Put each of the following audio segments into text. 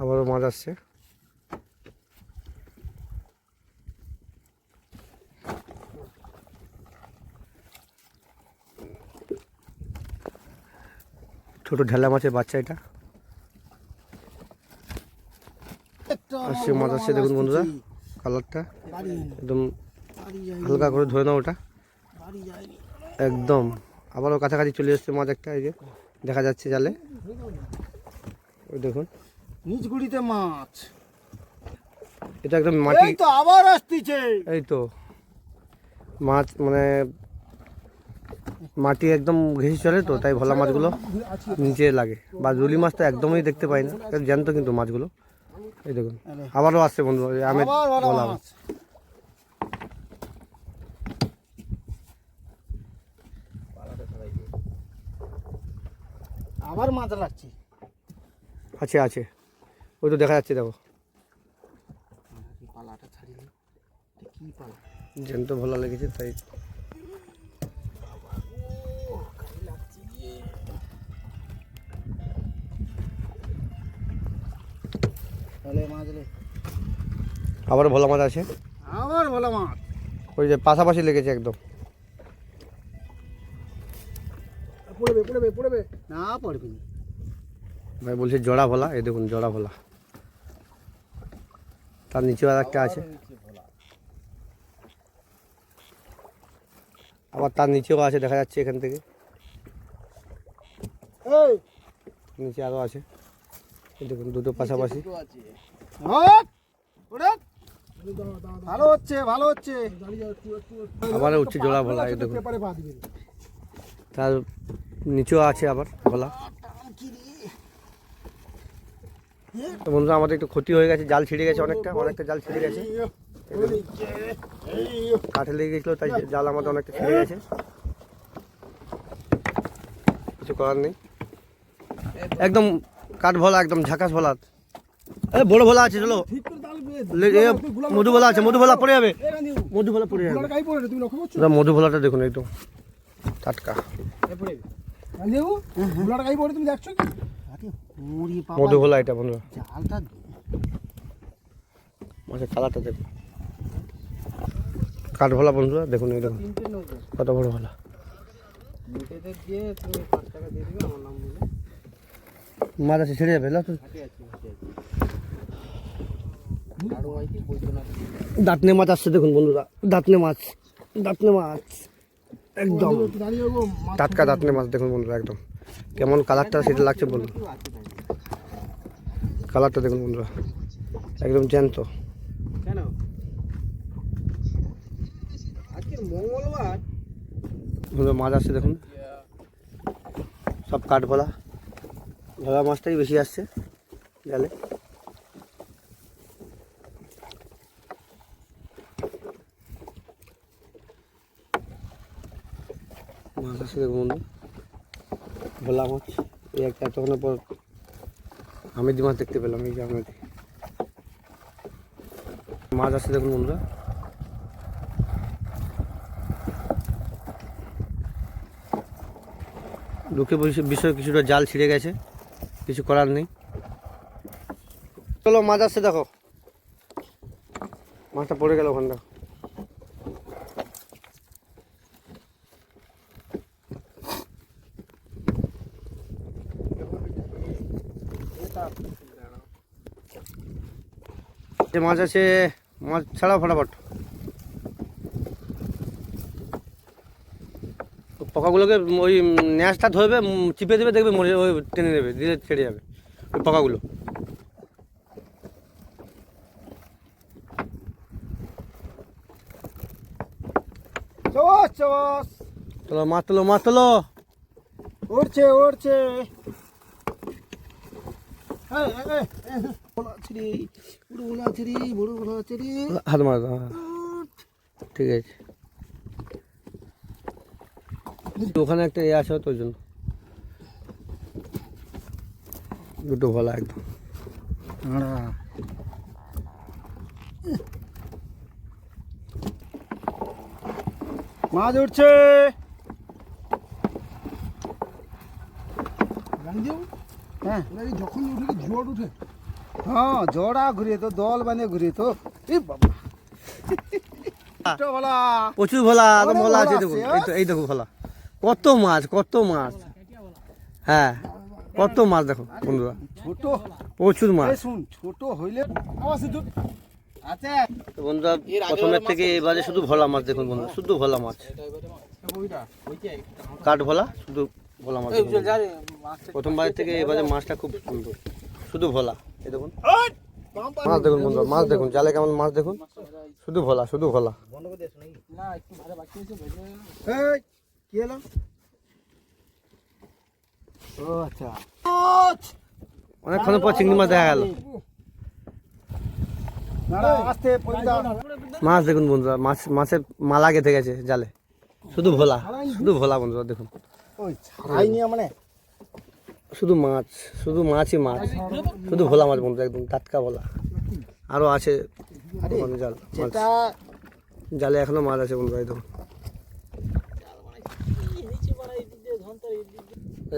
আবারও মাছ আসছে। ছোট ঢেলা মাছের বাচ্চা এটা। আসছে মাছ আসছে দেখুন বন্ধুরা কালারটা একদম হালকা করে ধরে নাও ওটা। একদম। আবারও কাছাকাছি চলে এসছে মাছ একটা এই যে দেখা যাচ্ছে জালে। ওই দেখুন। গুড়িতে মাছ। এটা একদম মাটি এই তো আবার আসতিছে। এই তো। মাছ মানে মাটি একদম ঘেঁষে চলে তো তাই ভোলা মাছগুলো নিচে লাগে। বা জুলি মাছ তো একদমই দেখতে পাই না। জ্যান্ত কিন্তু মাছগুলো। এই দেখুন। আবারও আসছে বন্ধু বড় ভোলা মাছ। আবার মাছ লাগছে আছে আছে। ওই তো দেখা যাচ্ছে দেখো। পালাটা ছাড়িয়ে কি পালা জ্যান্ত ভোলা লেগেছে তাই আবার ভোলা মাছ আছে? আবার ভোলা মাছ। ওই যে পাশাপাশি লেগেছে একদম। পড়বে পড়বে পড়বে। না পড়বে ভাই বলছে জড়া ভোলা এই দেখুন জড়া ভোলা। তার নিচেও আর একটা আছে। আবার তার নিচেও আছে দেখা যাচ্ছে এখান থেকে। নিচে আরও আছে। দেখুন দুটো পাশাপাশি। ভালো হচ্ছে ভালো হচ্ছে। আবার উঠছে জোড়া ভোলা দেখুন। তার নিচেও আছে আবার ভোলা তো বন্ধুরা, আমাদের একটু ক্ষতি হয়ে গেছে, জাল ছিঁড়ে গেছে অনেকটা অনেকটা জাল ছিঁড়ে গেছে। কাঠে লেগে গেছিল, তাই জাল আমাদের অনেকটা ছিঁড়ে গেছে। কিছু করার নেই। একদম কাঠ ভোলা, একদম ঝাঁকাস ভোলা। এ, বড় ভোলা আছে, চলো। মধু ভোলা আছে, মধু ভোলা পড়ে যাবে। মধু ভোলা পড়ে যাবে। মধু ভোলাটা দেখুন একদম। টাটকা। ভোলা এটা বন্ধুরা জালটা মাছের কালারটা দেখুন কাঠ ভোলা বন্ধুরা দেখুন এই দেখুন। কত বড় ভোলা। মাছ আছে ছেড়ে যাবে দাঁতনে মাছ আসছে দেখুন বন্ধুরা। দাঁতনে মাছ দাঁতনে মাছ। একদম। টাটকা দাঁতনে মাছ দেখুন বন্ধুরা একদম। কেমন কালারটা সেটা লাগছে বলুন। কালারটা দেখুন বন্ধুরা একদম জ্যান্ত। কেন? আজকের মঙ্গলবার। বন্ধুরা মাছ আসছে দেখুন। সব কাঠ ভোলা ভোলা মাছটাই বেশি আসছে জালে। মাছ আসছে দেখুন বন্ধু। ভোলা মাছ। এই একটা এতক্ষণ পর আমেদি মাছ দেখতে পেলাম, এই যে আমেদি মাছ আসছে দেখুন বন্ধুরা। লোকে বিষয় কিছুটা জাল ছিঁড়ে গেছে, কিছু করার নেই। চলো, মাছ আসছে, দেখো। মাছটা পড়ে গেল ওখানটা। যে মাছ আছে, মাছ ছাড়া ফটাফট। পোকাগুলোকে ওই ন্যাসটা ধরবে, চিপে দেবে, দেখবে মরে ওই টেনে দেবে দিলে ছেড়ে যাবে, ওই পোকাগুলো। চস চস তোলো, মাছ তোলো। উড়ছে উড়ছে এই, এই, এই, এই, ভোলা ছিরি, বুড়ো ভোলা ছিরি, বুড়ো ভোলা ছিরি। ঠিক আছে ওখানে একটা এ আছে তো ওই জন্য দুটো ভোলা একদম। মাছ উঠছে হ্যাঁ। যখন উঠে জোয়ার উঠে। হ্যাঁ জোড়া ঘুরিয়ে তো দল বানিয়ে ঘুরিয়ে তো। এই বাবা। প্রচুর ভোলা একদম ভোলা আছে দেখুন এই তো এই দেখুন ভোলা। কত মাছ কত মাছ। হ্যাঁ কত মাছ দেখো বন্ধুরা। ছোট। প্রচুর মাছ। এই শুন ছোট হইলে তো বন্ধুরা প্রথমের থেকে এবারে শুধু ভোলা মাছ দেখুন বন্ধুরা শুধু ভোলা মাছ। কাঠ ভোলা শুধু ভোলা মাছ বন্ধুরা। প্রথমবারের থেকে এবারে মাছটা খুব সুন্দর। শুধু ভোলা এই দেখুন। মাছ দেখুন বন্ধুরা মাছ দেখুন জালে কেমন মাছ দেখুন। শুধু ভোলা শুধু ভোলা। এই কি হলো? ও আচ্ছা। অনেকক্ষণ পর চিংড়ি মাছ দেখা গেল। মাছ দেখুন বন্ধুরা মাছ মাছের মালা গেঁথে গেছে জালে। শুধু ভোলা শুধু ভোলা বন্ধুরা দেখুন। ওই ছাড়াই নিয়ে মানে শুধু মাছ শুধু মাছই মাছ। শুধু ভোলা মাছ বন্ধু একদম টাটকা ভোলা। আরও আছে জাল জালে এখনও মাছ আছে বন্ধুরা একদম।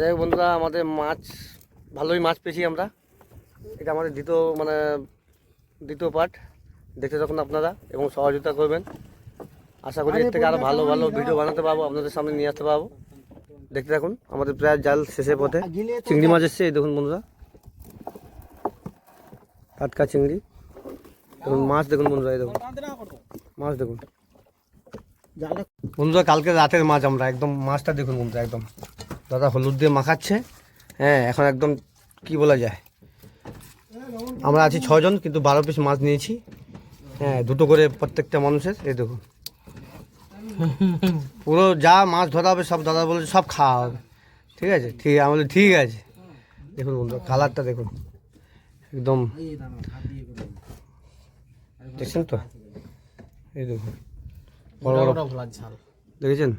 যাই হোক বন্ধুরা আমাদের মাছ ভালোই মাছ পেয়েছি আমরা। এটা আমাদের দ্বিতীয় মানে দ্বিতীয় পার্ট দেখতে থাকুন আপনারা এবং সহযোগিতা করবেন। আশা করি এর থেকে আরও ভালো ভালো ভিডিও বানাতে পারব আপনাদের সামনে নিয়ে আসতে পারব। দেখতে থাকুন আমাদের প্রায় জাল শেষে পথে। চিংড়ি মাছ এসছে এই দেখুন বন্ধুরা। টাটকা চিংড়ি। দেখুন মাছ দেখুন বন্ধুরা এই দেখুন। মাছ দেখুন। বন্ধুরা কালকে রাতের মাছ আমরা একদম মাছটা দেখুন বন্ধুরা একদম। দাদা হলুদ দিয়ে মাখাচ্ছে। হ্যাঁ এখন একদম কি বলা যায়? আমরা আছি ছজন কিন্তু বারো পিস মাছ নিয়েছি। হ্যাঁ দুটো করে প্রত্যেকটা মানুষের এই দেখুন। পুরো যা মাছ ধরা হবে সব দাদা বলেছে সব খাওয়া হবে। ঠিক আছে? ঠিক আমি বলি ঠিক আছে। দেখুন বন্ধু কালারটা দেখুন। একদম। দেখছেন তো? এই দেখুন। বড় বড় দেখেছেন?